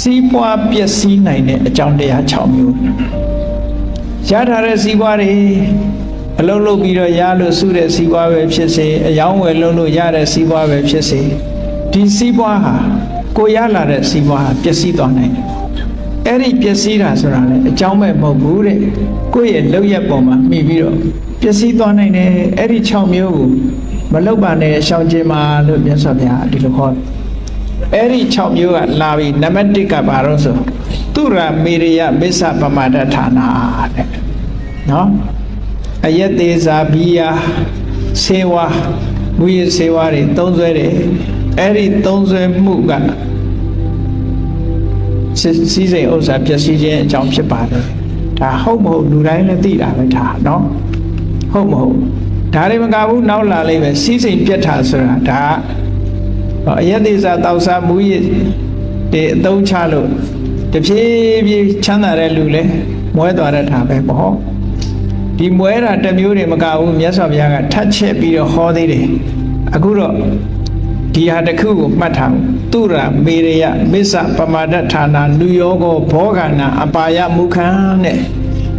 စီးပွားပျက်စီးနိုင်တဲ့အကြောင်းတရား6မျိုးရထားတဲ့စီးပွားတွေအလုံးလုံးပြီးတော့ရလို့စုတဲ့စီးပွားပဲဖြစ်စေအယောင်းဝယ်လုံးလို့ရတဲ့စီးပွားပဲဖြစ်စေဒီစီးပွားဟာကိုရလာတဲ့စီးပွားဟာပျက်စီးသွားနိုင်တယ်အဲ့ဒီပျက်စီးတာဆိုတာလေအကြောင်းမဲ့မဟုတ်ဘူးတဲ့ကိုယ့်ရဲ့လောက်ရက်ပေါ်မှာမိပြီးတော့ပျက်စီးသွားနိုင်တယ်အဲ့ဒီ6မျိုးကိုမလောက်ပါနဲ့ရှောင်ကျင်ပါလို့မြတ်စွာဘုရားဒီလိုခေါ်တယ် အဲ့ဒီ6မျိုးကလာပြီနံပါတ်1ကဘာလို့ဆိုသူရမေရိယမစ္ဆပမာဒဌာနာတဲ့နော်အယက်သေးစာဘီယာဆေဝါမူရဆေဝါတွေသုံးဆွဲတယ်အဲ့ဒီသုံးဆွဲမှုကစီစီစိန်ဥစ္စာပျက်စီးခြင်းအကြောင်းဖြစ်ပါတယ်ဒါဟုတ်မဟုတ်လူတိုင်းလည်းသိတာပဲဒါနော်ဟုတ်မဟုတ်ဒါတွေမကဘူးနောက်လာလိမ့်မယ်စီစိန်ပြတ်တာဆိုတာဒါကဟော အယက်သေးစာတောက်စားမူရည်တွေအသုံးချလို့တဖြည်းဖြည်းချမ်းသာတဲ့လူလဲမွဲသွားတဲ့ထားပဲပေါ့ဒီမွဲတာတစ်မျိုးတွေမကဘူးမြတ်စွာဘုရားကထပ်ချက်ပြီးတော့ဟောသေးတယ်အခုတော့ဒီဟာတစ်ခုကိုမှတ်ထားဘူးသူရမေရယမစ္ဆပမာဒဌာနာလူယောဂောဘောဂနာအပါယမုခံတဲ့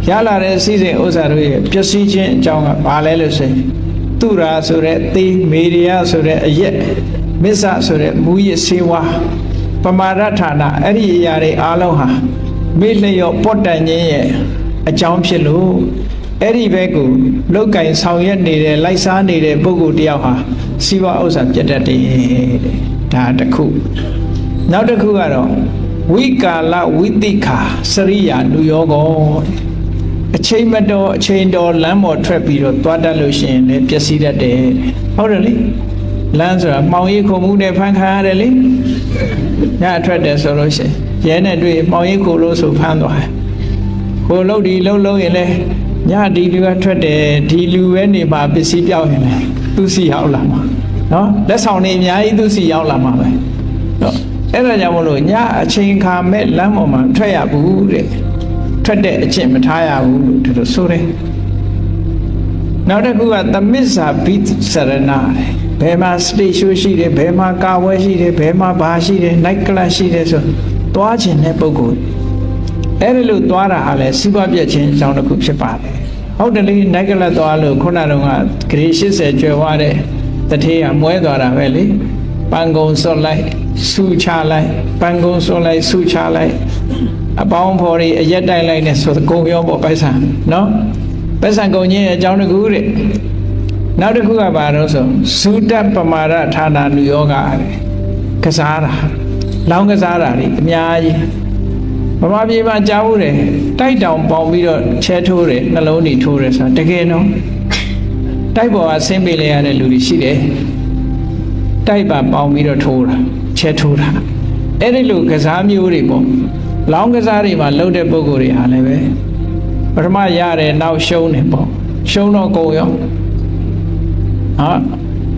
ရလာတဲ့စီစဉ်ဥစ္စာတို့ရဲ့ပျက်စီးခြင်းအကြောင်းကဘာလဲလို့ဆိုရင်သူရာဆိုတဲ့သေမေရယဆိုတဲ့အရက် မစ္ဆဆိုတဲ့မူရစေဝါပမာဒဌာနာအဲ့ဒီအရာတွေအားလုံးဟာမေ့လျော့ပော့တန်ခြင်းရဲ့အကြောင်းဖြစ်လို့အဲ့ဒီဘက်ကိုလောက်ကင်ဆောင်ရွက်နေတဲ့လိုက်စားနေတဲ့ပုဂ္ဂိုလ်တယောက်ဟာစီးပွားဥစ္စာပြတ်တတ်တယ်တဲ့ဒါတစ်ခုနောက်တစ်ခုကတော့ဝိကာလဝိတိခာစရိယာလူယောဂောတဲ့အချိန်မတော်အချိန်တော်လမ်းပေါ်ထွက်ပြီးတော့သွားတတ်လို့ရှိရင်လည်းပျက်စီးတတ်တယ်တဲ့ဟုတ်တယ်လေ လမ်းဆိုတာမှောင်ရိပ်ခုံမှုနဲ့ဖန်ခံရတယ်လေညအထွက်တယ်ဆိုလို့ရှိရင်ရဲနဲ့တွေ့မှောင်ရိပ်ခုလို့ဆိုဖမ်းသွားတယ်ကိုလှုပ်ဒီလှုပ်လှုပ်ရင်လည်းညဒီလူကထွက်တယ်ဒီလူပဲနေမှာပစ္စည်းပြောက်ရင်လည်းသူစီရောက်လာမှာနော်လက်ဆောင်တွေအများကြီးသူစီရောက်လာမှာပဲနော်အဲ့ဒါကြောင့်မလို့ညအချိန်ခါမဲ့လမ်းပေါ်မှာထွက်ရဘူးတဲ့ထွက်တဲ့အချင်းမထားရဘူးလို့ဒီလိုဆိုတယ်နောက်တစ်ခုကသမစ္ဆာဘိသရဏ ဘယ်မှာစတေရှိုးရှိတယ်ဘယ်မှာကာဝဲရှိတယ်ဘယ်မှာဘာရှိတယ်နိုက်ကလပ်ရှိတယ်ဆိုသွားခြင်းတဲ့ပုဂ္ဂိုလ်အဲ့ဒီလိုသွားတာဟာလဲစီးပွားပြည့်ခြင်းအကြောင်းတစ်ခုဖြစ်ပါတယ်ဟုတ်တယ်လေနိုက်ကလပ်သွားလို့ခုနတုန်းကဂရေ80ကျွယ်ဝတဲ့တထေးကမွဲသွားတာပဲလေပန်ကုံစွတ်လိုက်ဆူချလိုက်ပန်ကုံစွတ်လိုက်ဆူချလိုက်အပေါင်းဖော်တွေအရက်တိုက်လိုက်နဲ့ဆိုကုံရောပေါ့ပိုက်ဆံနော်ပိုက်ဆံကုံချင်းအကြောင်းတစ်ခုတဲ့ နောက်တစ်ခုကဘာလို့ဆိုသုတပမာဒဌာနာလူယောဂတဲ့ကစားတာလောင်းကစားတာတွေအများကြီးဗမာပြည်မှာကြားဘူးတယ်တိုက်တောင်ပေါင်ပြီးတော့ချဲထိုးတယ်နှလုံးတွေထိုးတယ်ဆိုတာတကယ်နော်တိုက်ပေါ်ကဆင်းပေးလိုက်ရတဲ့လူတွေရှိတယ်တိုက်ပါပေါင်ပြီးတော့ထိုးတာချဲထိုးတာအဲ့ဒီလိုကစားမျိုးတွေပေါ့လောင်းကစားတွေမှာလှုပ်တဲ့ပုံကိုယ်တွေဟာလည်းပဲပထမရတယ်နောက်ရှုံးတယ်ပေါ့ရှုံးတော့ကုန်ရော ဟာ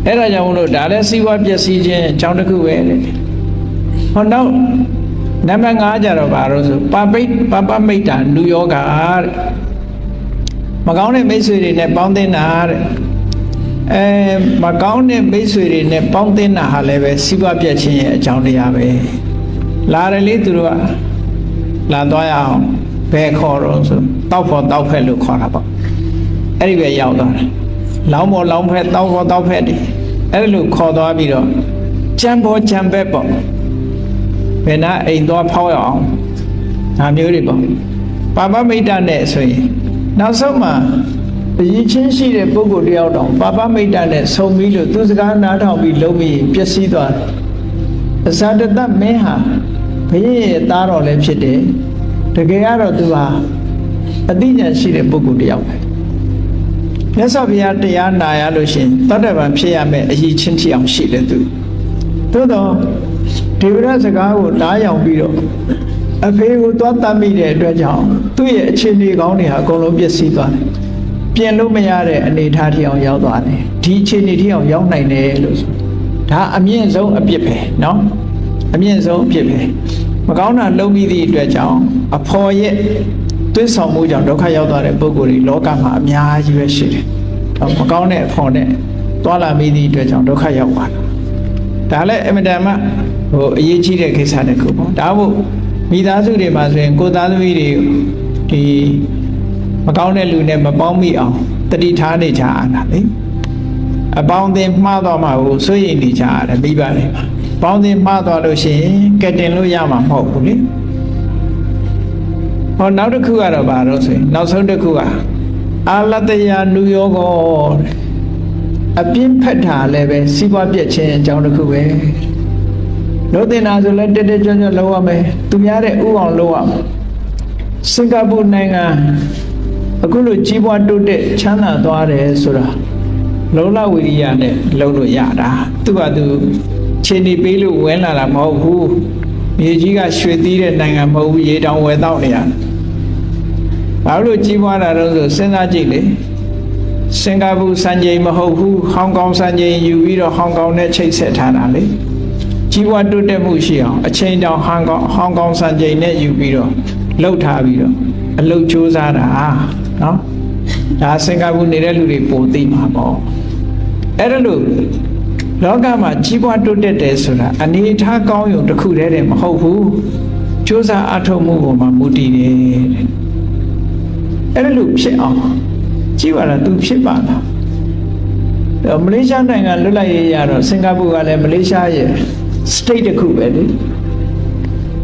အဲ့ဒါကြောင့်မလို့ဒါလည်းစီးပွားပျက်စီးခြင်းအကြောင်းတစ်ခုပဲလေဟောနောက်နံပါတ်5ကြတော့ဘာလို့ဆိုပပိတ်ပပမိတ်တာလူယောဂတဲ့မကောင်းတဲ့မိတ်ဆွေတွေနဲ့ပေါင်းသင်းတာတဲ့အဲမကောင်းတဲ့မိတ်ဆွေတွေနဲ့ပေါင်းသင်းတာဟာလည်းပဲစီးပွားပြတ်ခြင်းရဲ့အကြောင်းတရားပဲလာတယ်လေသူတို့ကလာသွားရအောင်ဘယ်ခေါ်တော့ဆိုတောက်ဖို့တောက်ဖက်လို့ခေါ်တာပေါ့အဲ့ဒီပဲရောက်သွားတယ် လောင်းပေါ်လောင်းဖက်တောက်ဖို့တောက်ဖက်တယ်အဲ့ဒီလိုခေါ်သွားပြီးတော့ကြံပေါ်ကြံဘက်ပေါ့ဘယ်နာအိမ်သွားဖောက်ရအောင်ဒါမျိုးတွေပေါ့ပါပမိတ်တနဲ့ဆိုရင်နောက်ဆုံးမှာအရင်ချင်းရှိတဲ့ပုဂ္ဂိုလ်တယောက်တောင်ပါပမိတ်တနဲ့ဆုံပြီးလို့သူစကားနားထောင်ပြီးလုံးပြီးပျက်စီးသွားတယ်အဇာတတမင်းဟာဘုရင်ရဲ့သားတော်လည်းဖြစ်တယ်တကယ်ကတော့သူဟာအသိဉာဏ်ရှိတဲ့ပုဂ္ဂိုလ်တယောက်ပဲ မြတ်စွာဘုရားတရားနာရလို့ရှိရင်တတ္တဗံဖြစ်ရမယ်အရေးချင်းထီအောင်ရှိတယ်သူသို့တော့ဒေဝရစကားကိုနားယောင်ပြီးတော့အဖေကိုသွားတတ်မိတဲ့အတွက်ကြောင့်သူ့ရဲ့အခြေအနေကောင်းတွေဟာအကုန်လုံးပျက်စီးသွားတယ်ပြင်လို့မရတဲ့အနေအထားထီအောင်ရောက်သွားတယ်ဒီအခြေအနေထီအောင်ရောက်နိုင်တယ်လို့ဆိုဒါအမြင့်ဆုံးအပြစ်ပဲเนาะအမြင့်ဆုံးအပြစ်ပဲမကောင်းတာလုပ်ပြီးသည့်အတွက်ကြောင့်အဖော်ရဲ့ သွေးဆောင်မှုကြောင့်ဒုက္ခရောက်သွားတဲ့ပုဂ္ဂိုလ်တွေလောကမှာအများကြီးပဲရှိတယ်ဒါမကောင်းတဲ့အဖော်နဲ့တွာလာမိသည့်အတွက်ကြောင့်ဒုက္ခရောက်သွားတာဒါလည်းအမြဲတမ်းဟိုအရေးကြီးတဲ့ကိစ္စတစ်ခုပေါ့ဒါမို့မိသားစုတွေမှာဆိုရင်ကိုယ်သားသမီးတွေဒီမကောင်းတဲ့လူနဲ့မပေါင်းမိအောင်တတိထားနေကြရတာလေအပေါင်းအသင်းမှားသွားမှာကိုစိုးရိမ်နေကြရတယ်ပြီးပါလေပေါင်းအသင်းမှားသွားလို့ရှိရင်ကက်တင်လို့ရမှာမဟုတ်ဘူးလေ ဟောနောက်တစ်ခုကတော့ဘာလို့ဆိုရင်နောက်ဆုံးတစ်ခုကအာလတယနုယောဂောတဲ့အပြင်းဖက်တာလည်းပဲစီးပွားပြက်ခြင်းအကြောင်းတစ်ခုပဲလို့တင်တာဆိုလည်းတက်တက်ကြွကြွလုပ်ရမယ်သူများတဲ့ဥအောင်လုပ်ရမယ်စင်ကာပူနိုင်ငံအခုလိုကြီးပွားတိုးတက်ချမ်းသာသွားတယ်ဆိုတာလုံလဝိရိယနဲ့လုပ်လို့ရတာသူကသူခြေနေပေးလို့ဝင်လာတာမဟုတ်ဘူးမြေကြီးကရွှေသီးတဲ့နိုင်ငံမဟုတ်ဘူးရေတောင်ဝယ်တော့နေရ ဘာလို့ကြီးပွားတာတော့ဆိုစဉ်းစားကြည့်လေစင်ကာပူစံချိန်မဟုတ်ဘူးဟောင်ကောင်စံချိန်ယူပြီးတော့ဟောင်ကောင်နဲ့ချိတ်ဆက်ထားတာလေကြီးပွားတိုးတက်မှုရှိအောင်အချိန်တောင်ဟောင်ကောင်ဟောင်ကောင်စံချိန်နဲ့ယူပြီးတော့လှုပ်ထားပြီးတော့အလုတ်စူးစမ်းတာနော်ဒါစင်ကာပူနေတဲ့လူတွေပိုသိမှာပေါ့အဲ့ဒါလို့လောကမှာကြီးပွားတိုးတက်တယ်ဆိုတာအနေအထားကောင်းရုံတစ်ခုတည်းတည်းမဟုတ်ဘူးစူးစမ်းအထောက်မှုပေါ်မှာမူတည်တယ်တဲ့ အဲ့လိုဖြစ်အောင်ကြည့်ပါလား तू ဖြစ်ပါလားမလေးရှားနိုင်ငံလွတ်လပ်ရေးရတော့စင်ကာပူကလည်းမလေးရှားရဲ့ state တစ်ခုပဲလေ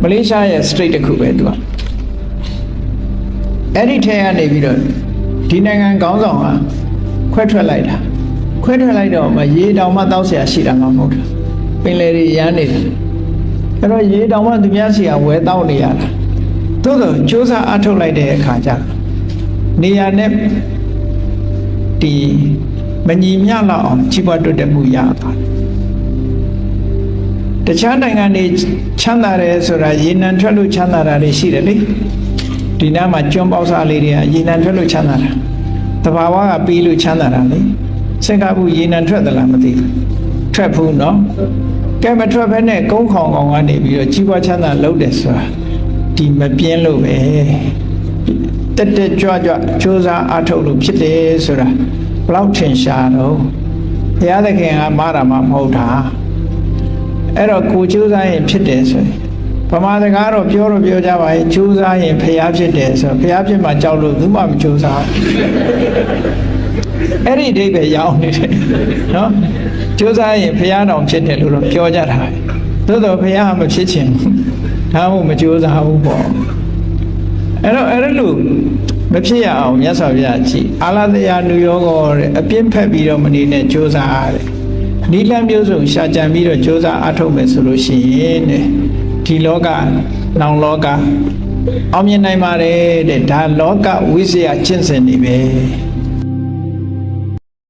မလေးရှားရဲ့ state တစ်ခုပဲ तू ကအဲ့ဒီထဲကနေပြီးတော့ဒီနိုင်ငံခေါင်းဆောင်ကခွဲထွက်လိုက်တာခွဲထွက်လိုက်တော့မှရေတောင်မှတောက်ဆရာရှိတာမှမဟုတ်ဘူးပင်လယ်တွေရမ်းနေတယ်အဲ့တော့ရေတောင်မှသူများဆရာဝဲတောက်နေရတာသို့တော့စ조사အထုတ်လိုက်တဲ့အခါကျတော့ နေရာနဲ့ဒီမညီမျှလောက်အောင်ကြီးပွားတိုးတက်မှုရသွားတယ်တခြားနိုင်ငံတွေချမ်းသာတယ်ဆိုတာရေနံထွက်လို့ချမ်းသာတာတွေရှိတယ်လေဒီနားမှာကျွန်းပေါက်စားလေးတွေကရေနံထွက်လို့ချမ်းသာတာတဘာဝကပြီးလို့ချမ်းသာတာလေစင်ကာပူရေနံထွက်သလားမသိဘူးထွက်ဘူးနော်ကဲမထွက်ဘဲနဲ့ကုန်းခေါင်ကောင်ကနေပြီးတော့ကြီးပွားချမ်းသာလုပ်တယ်ဆိုတာဒီမပြင်းလို့ပဲ တက်တက်ကြွကြွစူးစမ်းအားထုတ်လို့ဖြစ်တယ်ဆိုတာဘလောက်ထင်ရှားတော့ဘုရားသခင်ကမာတာမှမဟုတ်တာအဲ့တော့ကိုစူးစမ်းရင်ဖြစ်တယ်ဆိုရင်ဗမာစကားတော့ပြောတော့ပြောကြပါရဲ့စူးစမ်းရင်ဖျားဖြစ်တယ်ဆိုဖျားဖြစ်မှကြောက်လို့သူမှမစူးစမ်းအဲ့ဒီအိဗယ်ရောင်းနေတယ်နော်စူးစမ်းရင်ဖျားတော်ဖြစ်တယ်လို့တော့ပြောကြတာပဲသို့တော့ဖျားမဖြစ်ချင်ဘူးဒါမှမစူးစမ်းဘူးပေါ့ အဲ့တော့အဲ့လိုမဖြစ်ရအောင်မြတ်စွာဘုရားကြည်အာလတရားနုယောဂောတဲ့အပြင်းဖက်ပြီးတော့မနေနဲ့ကြိုးစားရတယ်နိလမျိုးစုံရှာကြံပြီးတော့ကြိုးစားအထုတ်မယ်ဆိုလို့ရှိရင်တဲ့ဒီလောကနောင်လောကအောင်မြင်နိုင်ပါတယ်တဲ့ဒါလောကဝိဇ္ဇာကျင့်စဉ်နေပဲ